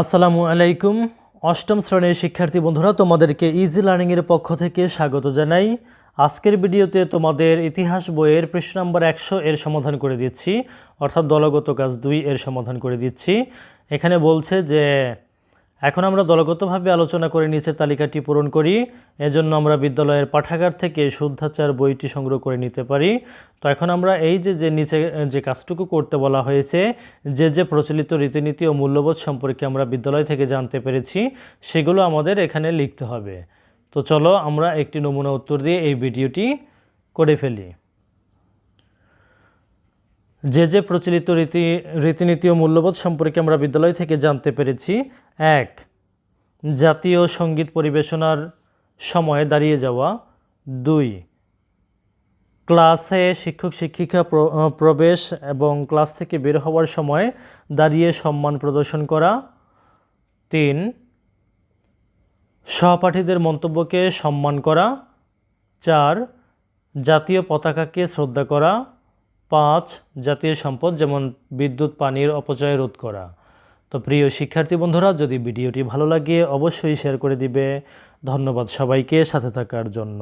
আসসালামু আলাইকুম। অষ্টম শ্রেণির শিক্ষার্থী বন্ধুরা, তোমাদেরকে ইজি লার্নিংয়ের পক্ষ থেকে স্বাগত জানাই। আজকের ভিডিওতে তোমাদের ইতিহাস বইয়ের পৃষ্ঠ নম্বর একশো এর সমাধান করে দিচ্ছি, অর্থাৎ দলগত কাজ দুই এর সমাধান করে দিচ্ছি। এখানে বলছে যে এখন আমরা দলগতভাবে আলোচনা করে নিচের তালিকাটি পূরণ করি। এজন্য আমরা বিদ্যালয়ের পাঠাগার থেকে শুদ্ধাচার বইটি সংগ্রহ করে নিতে পারি। তো এখন আমরা এই যে যে নিচে, যে কাজটুকু করতে বলা হয়েছে, যে যে প্রচলিত রীতিনীতি ও মূল্যবোধ সম্পর্কে আমরা বিদ্যালয় থেকে জানতে পেরেছি, সেগুলো আমাদের এখানে লিখতে হবে। তো চলো আমরা একটি নমুনা উত্তর দিয়ে এই ভিডিওটি করে ফেলি। যে যে প্রচলিত রীতি, রীতিনীতি ও মূল্যবোধ সম্পর্কে আমরা বিদ্যালয় থেকে জানতে পেরেছি, এক, জাতীয় সংগীত পরিবেশনার সময় দাঁড়িয়ে যাওয়া, দুই, ক্লাসে শিক্ষক, শিক্ষিকা প্রবেশ এবং ক্লাস থেকে বের হওয়ার সময় দাঁড়িয়ে সম্মান প্রদর্শন করা, তিন, সহপাঠীদের মন্তব্যকে সম্মান করা, চার, জাতীয় পতাকাকে শ্রদ্ধা করা পাঁচ জাতীয় সম্পদ, যেমন বিদ্যুৎ, পানির অপচয় রোধ করা। তো প্রিয় শিক্ষার্থী বন্ধুরা, যদি ভিডিওটি ভালো লাগে, অবশ্যই শেয়ার করে দিবে। ধন্যবাদ সবাইকে সাথে থাকার জন্য।